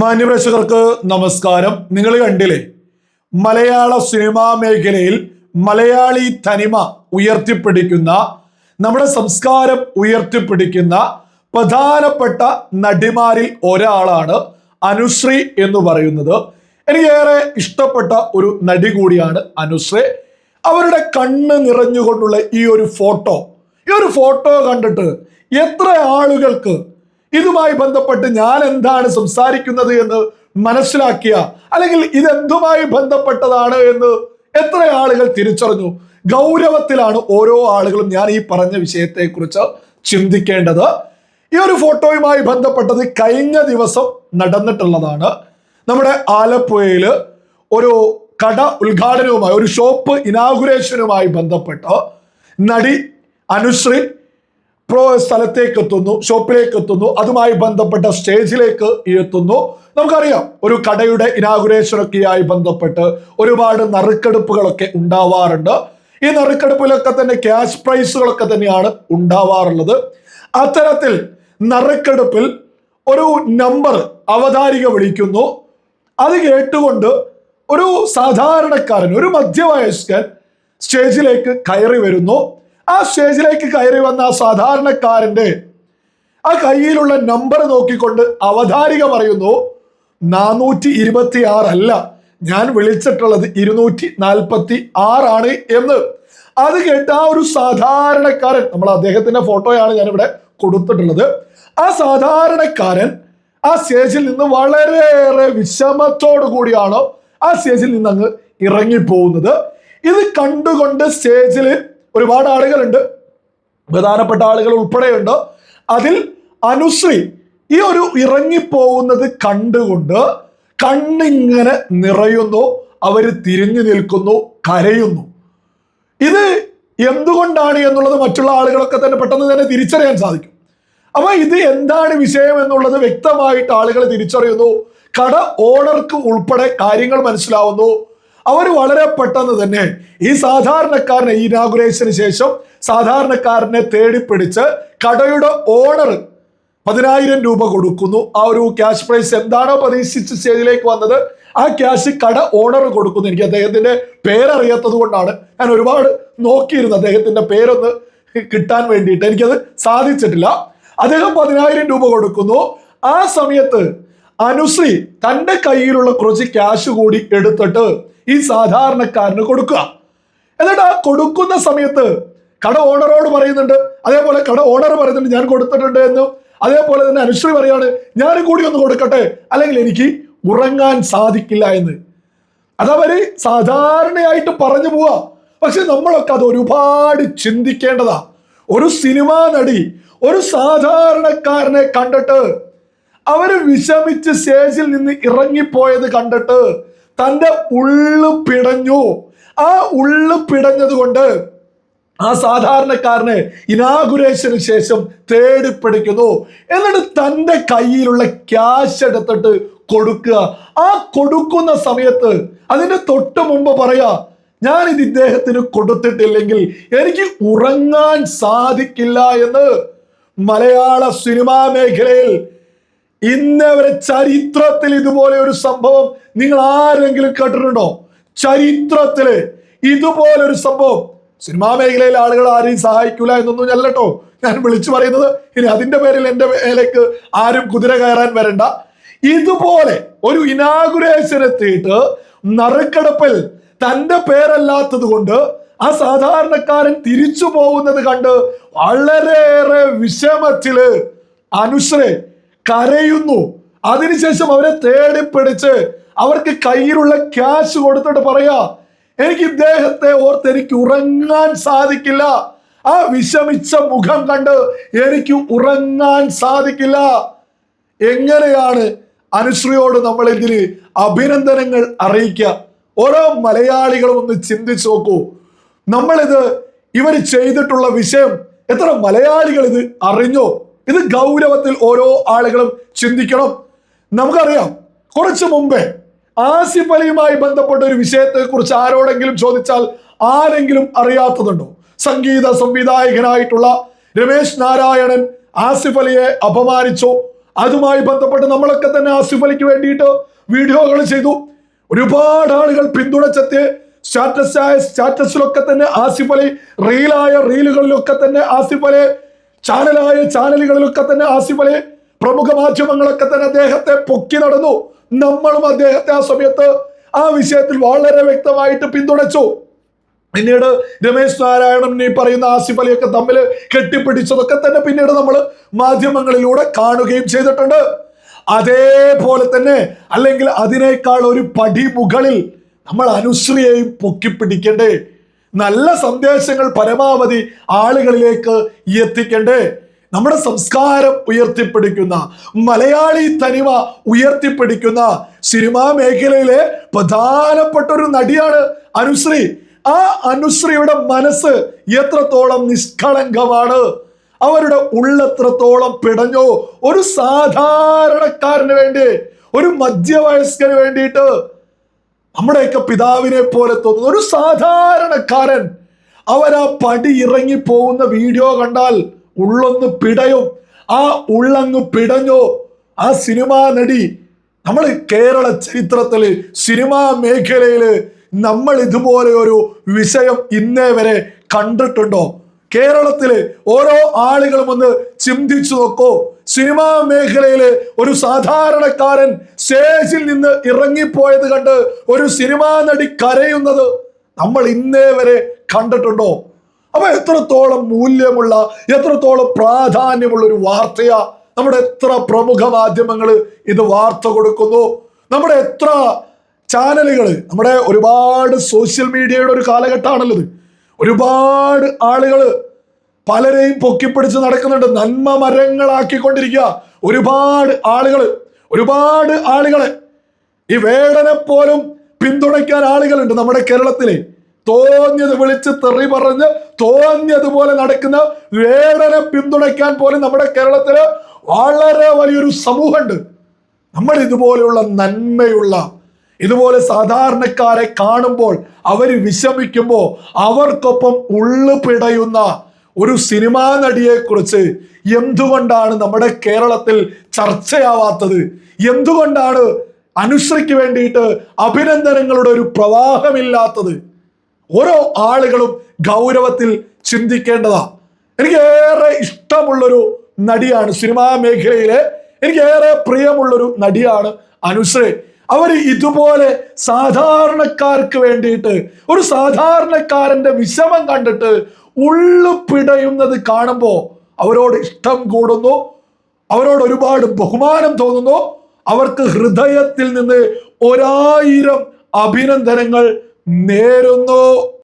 മാന്യപ്രേക്ഷകർക്ക് നമസ്കാരം. നിങ്ങൾ കണ്ടില്ലേ? മലയാള സിനിമാ മേഖലയിൽ മലയാളി തനിമ ഉയർത്തിപ്പിടിക്കുന്ന നമ്മുടെ സംസ്കാരം ഉയർത്തിപ്പിടിക്കുന്ന പ്രധാനപ്പെട്ട നടിമാരിൽ ഒരാളാണ് അനുശ്രീ എന്ന് പറയുന്നത്. എനിക്കേറെ ഇഷ്ടപ്പെട്ട ഒരു നടി കൂടിയാണ് അനുശ്രീ. അവരുടെ കണ്ണ് നിറഞ്ഞുകൊണ്ടുള്ള ഈ ഒരു ഫോട്ടോ ഈ ഒരു ഫോട്ടോ കണ്ടിട്ട് എത്ര ആളുകൾക്ക് ഇതുമായി ബന്ധപ്പെട്ട് ഞാൻ എന്താണ് സംസാരിക്കുന്നത് എന്ന് മനസ്സിലാക്കിയ അല്ലെങ്കിൽ ഇതെന്തുമായി ബന്ധപ്പെട്ടതാണ് എന്ന് എത്ര ആളുകൾ തിരിച്ചറിഞ്ഞു? ഗൗരവത്തിലാണ് ഓരോ ആളുകളും ഞാൻ ഈ പറഞ്ഞ വിഷയത്തെക്കുറിച്ച് ചിന്തിക്കേണ്ടത്. ഈ ഒരു ഫോട്ടോയുമായി ബന്ധപ്പെട്ടത് കഴിഞ്ഞ ദിവസം നടന്നിട്ടുള്ളതാണ്. നമ്മുടെ ആലപ്പുഴയിൽ ഒരു കട ഉദ്ഘാടനവുമായി ഒരു ഷോപ്പ് ഇനാഗുറേഷനുമായി ബന്ധപ്പെട്ട് നടി അനുശ്രീ പ്രോ സ്ഥലത്തേക്ക് എത്തുന്നു ഷോപ്പിലേക്ക് എത്തുന്നു അതുമായി ബന്ധപ്പെട്ട സ്റ്റേജിലേക്ക് എത്തുന്നു. നമുക്കറിയാം ഒരു കടയുടെ ഇനാഗുറേഷനൊക്കെയായി ബന്ധപ്പെട്ട് ഒരുപാട് നറുക്കെടുപ്പുകളൊക്കെ ഉണ്ടാവാറുണ്ട്. ഈ നറുക്കെടുപ്പിലൊക്കെ തന്നെ ക്യാഷ് പ്രൈസുകളൊക്കെ തന്നെയാണ് ഉണ്ടാവാറുള്ളത്. അത്തരത്തിൽ നറുക്കെടുപ്പിൽ ഒരു നമ്പർ അവതാരിക വിളിക്കുന്നു. അത് കേട്ടുകൊണ്ട് ഒരു സാധാരണക്കാരൻ ഒരു മധ്യവയസ്കൻ സ്റ്റേജിലേക്ക് കയറി വരുന്നു. ആ സ്റ്റേജിലേക്ക് കയറി വന്ന ആ സാധാരണക്കാരന്റെ ആ കയ്യിലുള്ള നമ്പർ നോക്കിക്കൊണ്ട് അവതാരിക പറയുന്നു നാനൂറ്റി ഇരുപത്തി ആറല്ല ഞാൻ വിളിച്ചിട്ടുള്ളത് ഇരുന്നൂറ്റി നാൽപ്പത്തി ആറാണ് എന്ന്. അത് കേട്ട ആ ഒരു സാധാരണക്കാരൻ നമ്മൾ അദ്ദേഹത്തിന്റെ ഫോട്ടോയാണ് ഞാനിവിടെ കൊടുത്തിട്ടുള്ളത് ആ സാധാരണക്കാരൻ ആ സ്റ്റേജിൽ നിന്ന് വളരെയേറെ വിഷമത്തോടു കൂടിയാണോ ആ സ്റ്റേജിൽ നിന്ന് അങ്ങ് ഇറങ്ങിപ്പോകുന്നത്. ഇത് കണ്ടുകൊണ്ട് സ്റ്റേജിൽ ഒരുപാട് ആളുകളുണ്ട്. പ്രധാനപ്പെട്ട ആളുകൾ ഉൾപ്പെടെയുണ്ട്. അതിൽ അനുശ്രീ ഈ ഒരു ഇറങ്ങിപ്പോകുന്നത് കണ്ടുകൊണ്ട് കണ്ണിങ്ങനെ നിറയുന്നു. അവർ തിരിഞ്ഞു നിൽക്കുന്നു കരയുന്നു. ഇത് എന്തുകൊണ്ടാണ് എന്നുള്ളത് മറ്റുള്ള ആളുകളൊക്കെ തന്നെ പെട്ടെന്ന് തന്നെ തിരിച്ചറിയാൻ സാധിക്കും. അപ്പൊ ഇത് എന്താണ് വിഷയം എന്നുള്ളത് വ്യക്തമായിട്ട് ആളുകൾ തിരിച്ചറിയുന്നു. കട ഓണർക്ക് ഉൾപ്പെടെ കാര്യങ്ങൾ മനസ്സിലാവുന്നു. അവർ വളരെ പെട്ടെന്ന് തന്നെ ഈ സാധാരണക്കാരനെ ഇനാഗുറേഷന് ശേഷം സാധാരണക്കാരനെ തേടിപ്പിടിച്ച് കടയുടെ ഓണർ പതിനായിരം രൂപ കൊടുക്കുന്നു. ആ ഒരു ക്യാഷ് പ്രൈസ് എന്താണോ പ്രതീക്ഷിച്ച് സ്റ്റേജിലേക്ക് വന്നത് ആ ക്യാഷ് കട ഓണർ കൊടുക്കുന്നു. എനിക്ക് അദ്ദേഹത്തിന്റെ പേരറിയാത്തത് കൊണ്ടാണ് ഞാൻ ഒരുപാട് നോക്കിയിരുന്നു അദ്ദേഹത്തിന്റെ പേരൊന്ന് കിട്ടാൻ വേണ്ടിയിട്ട്. എനിക്കത് സാധിച്ചിട്ടില്ല. അദ്ദേഹം പതിനായിരം രൂപ കൊടുക്കുന്നു. ആ സമയത്ത് അനുശ്രീ തന്റെ കയ്യിലുള്ള കുറച്ച് ക്യാഷ് കൂടി എടുത്തിട്ട് ഈ സാധാരണക്കാരന് കൊടുക്കുക. എന്നിട്ട് ആ കൊടുക്കുന്ന സമയത്ത് കട ഓണറോട് പറയുന്നുണ്ട് അതേപോലെ കട ഓണർ പറയുന്നുണ്ട് ഞാൻ കൊടുത്തിട്ടുണ്ട് എന്നും. അതേപോലെ തന്നെ അനുശ്രീ പറയാണ് ഞാനും കൂടി ഒന്ന് കൊടുക്കട്ടെ അല്ലെങ്കിൽ എനിക്ക് ഉറങ്ങാൻ സാധിക്കില്ല എന്ന്. അതവര് സാധാരണയായിട്ട് പറഞ്ഞു പോവാ. പക്ഷെ നമ്മളൊക്കെ അത് ഒരുപാട് ചിന്തിക്കേണ്ടതാ. ഒരു സിനിമാ നടി ഒരു സാധാരണക്കാരനെ കണ്ടിട്ട് അവർ വിഷമിച്ച് സ്റ്റേജിൽ നിന്ന് ഇറങ്ങിപ്പോയത് കണ്ടിട്ട് തന്റെ ഉള്ളു പിടഞ്ഞു. ആ ഉള്ളു പിടഞ്ഞത് കൊണ്ട് ആ സാധാരണക്കാരനെ ഇനാഗുരേഷന് ശേഷം തേടിപ്പിടിക്കുന്നു. എന്നിട്ട് തന്റെ കയ്യിലുള്ള ക്യാഷ് എടുത്തിട്ട് കൊടുക്കുക. ആ കൊടുക്കുന്ന സമയത്ത് അതിന്റെ തൊട്ട് മുമ്പ് പറയാ ഞാൻ ഇത് ഇദ്ദേഹത്തിന് കൊടുത്തിട്ടില്ലെങ്കിൽ എനിക്ക് ഉറങ്ങാൻ സാധിക്കില്ല എന്ന്. മലയാള സിനിമാ മേഖലയിൽ ഇന്ന് വരെ ചരിത്രത്തിൽ ഇതുപോലെ ഒരു സംഭവം നിങ്ങൾ ആരെങ്കിലും കേട്ടിട്ടുണ്ടോ? ചരിത്രത്തിൽ ഇതുപോലെ ഒരു സംഭവം. സിനിമാ മേഖലയിലെ ആളുകൾ ആരെയും സഹായിക്കൂല എന്നൊന്നും അല്ലട്ടോ. ഞാൻ വിളിച്ചു പറയുന്നത് ഇനി അതിന്റെ പേരിൽ എന്റെ മേലേക്ക് ആരും കുതിര കയറാൻ വരണ്ട. ഇതുപോലെ ഒരു ഇനാഗുറേഷൻ എത്തിയിട്ട് നറുക്കെടുപ്പിൽ തന്റെ പേരല്ലാത്തത് കൊണ്ട് ആ സാധാരണക്കാരൻ തിരിച്ചു പോകുന്നത് കണ്ട് വളരെയേറെ വിഷമത്തിൽ അനുശ്രേ കരയുന്നു. അതിനുശേഷം അവരെ തേടിപ്പിടിച്ച് അവർക്ക് കയ്യിലുള്ള ക്യാഷ് കൊടുത്തിട്ട് പറയാ എനിക്ക് ഇദ്ദേഹത്തെ ഓർത്ത് എനിക്ക് ഉറങ്ങാൻ സാധിക്കില്ല. ആ വിഷമിച്ച മുഖം കണ്ട് എനിക്ക് ഉറങ്ങാൻ സാധിക്കില്ല. എങ്ങനെയാണ് അനുശ്രീയോട് നമ്മൾ ഇതിന് അഭിനന്ദനങ്ങൾ അറിയിക്കുക? ഓരോ മലയാളികളും ഒന്ന് ചിന്തിച്ചു നോക്കൂ. നമ്മളിത് ഇവർ ചെയ്തിട്ടുള്ള വിഷയം എത്ര മലയാളികൾ ഇത് അറിഞ്ഞോ? ഇത് ഗൗരവത്തിൽ ഓരോ ആളുകളും ചിന്തിക്കണം. നമുക്കറിയാം കുറച്ചു മുമ്പേ ആസിഫ് അലിയുമായി ബന്ധപ്പെട്ട ഒരു വിഷയത്തെ കുറിച്ച് ആരോടെങ്കിലും ചോദിച്ചാൽ ആരെങ്കിലും അറിയാത്തതുണ്ടോ? സംഗീത സംവിധായകനായിട്ടുള്ള രമേശ് നാരായണൻ ആസിഫ് അലിയെ അപമാനിച്ചു? അതുമായി ബന്ധപ്പെട്ട് നമ്മളൊക്കെ തന്നെ ആസിഫ് അലിക്ക് വേണ്ടിയിട്ട് വീഡിയോകൾ ചെയ്തു. ഒരുപാട് ആളുകൾ പിന്തുണച്ചെത്തി സ്റ്റാറ്റസ് ആയ സ്റ്റാറ്റസിലൊക്കെ തന്നെ ആസിഫ് അലി റീലായ റീലുകളിലൊക്കെ തന്നെ ആസിഫ് അലി ചാനലായ ചാനലുകളിലൊക്കെ തന്നെ ആസിഫലെ പ്രമുഖ മാധ്യമങ്ങളൊക്കെ തന്നെ അദ്ദേഹത്തെ പൊക്കി നടന്നു. നമ്മളും അദ്ദേഹത്തെ ആ സമയത്ത് ആ വിഷയത്തിൽ വളരെ വ്യക്തമായിട്ട് പിന്തുണച്ചു. പിന്നീട് രമേശ് നാരായണൻ ഈ പറയുന്ന ആസിഫ് അലിയൊക്കെ തമ്മിൽ കെട്ടിപ്പിടിച്ചതൊക്കെ തന്നെ പിന്നീട് നമ്മൾ മാധ്യമങ്ങളിലൂടെ കാണുകയും ചെയ്തിട്ടുണ്ട്. അതേപോലെ തന്നെ അല്ലെങ്കിൽ അതിനേക്കാൾ ഒരു പടി മുകളിൽ നമ്മൾ അനുശ്രീയെയും പൊക്കിപ്പിടിക്കണ്ടേ നല്ല സന്ദേശങ്ങൾ പരമാവധി ആളുകളിലേക്ക് എത്തിക്കണ്ടേ? നമ്മുടെ സംസ്കാരം ഉയർത്തിപ്പിടിക്കുന്ന മലയാളി തനിമ ഉയർത്തിപ്പിടിക്കുന്ന സിനിമാ മേഖലയിലെ പ്രധാനപ്പെട്ട ഒരു നടിയാണ് അനുശ്രീ. ആ അനുശ്രീയുടെ മനസ്സ് എത്രത്തോളം നിഷ്കളങ്കമാണ്? അവരുടെ ഉള്ളെത്രത്തോളം പിടഞ്ഞോ? ഒരു സാധാരണക്കാരന് വേണ്ടി ഒരു മധ്യവയസ്കന് വേണ്ടിയിട്ട് നമ്മുടെയൊക്കെ പിതാവിനെ പോലെ തോന്നുന്ന. ഒരു സാധാരണക്കാരൻ അവരാ പടി ഇറങ്ങി പോകുന്ന വീഡിയോ കണ്ടാൽ ഉള്ളൊന്ന് പിടയും. ആ ഉള്ളങ്ങ് പിടഞ്ഞോ? ആ സിനിമാ നടി നമ്മൾ കേരള ചരിത്രത്തിൽ സിനിമാ മേഖലയിൽ നമ്മൾ ഇതുപോലെ ഒരു വിഷയം ഇന്നേ വരെ കണ്ടിട്ടുണ്ടോ? കേരളത്തിലെ ഓരോ ആളുകളും ഒന്ന് ചിന്തിച്ചു നോക്കോ. സിനിമാ മേഖലയിൽ ഒരു സാധാരണക്കാരൻ സ്റ്റേജിൽ നിന്ന് ഇറങ്ങിപ്പോയത് കണ്ട് ഒരു സിനിമാ നടി കരയുന്നത് നമ്മൾ ഇന്നേ വരെ കണ്ടിട്ടുണ്ടോ? അപ്പൊ എത്രത്തോളം മൂല്യമുള്ള എത്രത്തോളം പ്രാധാന്യമുള്ള ഒരു വാർത്തയാ നമ്മുടെ എത്ര പ്രമുഖ മാധ്യമങ്ങൾ ഇത് വാർത്ത കൊടുക്കുന്നു? നമ്മുടെ എത്ര ചാനലുകൾ നമ്മുടെ ഒരുപാട് സോഷ്യൽ മീഡിയയുടെ ഒരു കാലഘട്ടമാണല്ലത് ഒരുപാട് ആളുകൾ പലരെയും പൊക്കിപ്പിടിച്ച് നടക്കുന്നുണ്ട്. നന്മ മരങ്ങളാക്കിക്കൊണ്ടിരിക്കുക. ഒരുപാട് ആളുകൾ ഒരുപാട് ആളുകൾ ഈ വേടനെ പോലും പിന്തുണയ്ക്കാൻ ആളുകളുണ്ട് നമ്മുടെ കേരളത്തിലെ. തോന്നിയത് വിളിച്ച് തെറി പറഞ്ഞ് തോന്നിയതുപോലെ നടക്കുന്ന വേടനെ പിന്തുണയ്ക്കാൻ പോലും നമ്മുടെ കേരളത്തിൽ വളരെ വലിയൊരു സമൂഹമുണ്ട്. നമ്മൾ ഇതുപോലെയുള്ള നന്മയുള്ള ഇതുപോലെ സാധാരണക്കാരെ കാണുമ്പോൾ അവർ വിഷമിക്കുമ്പോൾ അവർക്കൊപ്പം ഉള്ളു പിടയുന്ന ഒരു സിനിമാ നടിയെക്കുറിച്ച് എന്തുകൊണ്ടാണ് നമ്മുടെ കേരളത്തിൽ ചർച്ചയാവാത്തത്? എന്തുകൊണ്ടാണ് അനുശ്രീക്ക് വേണ്ടിയിട്ട് അഭിനന്ദനങ്ങളുടെ ഒരു പ്രവാഹമില്ലാത്തത്? ഓരോ ആളുകളും ഗൗരവത്തിൽ ചിന്തിക്കേണ്ടതാ. എനിക്ക് ഏറെ ഇഷ്ടമുള്ളൊരു നടിയാണ് സിനിമാ മേഖലയിലെ എനിക്ക് ഏറെ പ്രിയമുള്ളൊരു നടിയാണ് അനുശ്രീ. അവർ ഇതുപോലെ സാധാരണക്കാർക്ക് വേണ്ടിയിട്ട് ഒരു സാധാരണക്കാരന്റെ വിഷമം കണ്ടിട്ട് ഉള്ളു പിടയുന്നത് കാണുമ്പോൾ അവരോട് ഇഷ്ടം കൂടുന്നു. അവരോട് ഒരുപാട് ബഹുമാനം തോന്നുന്നു. അവർക്ക് ഹൃദയത്തിൽ നിന്ന് ഒരായിരം അഭിനന്ദനങ്ങൾ നേരുന്നു.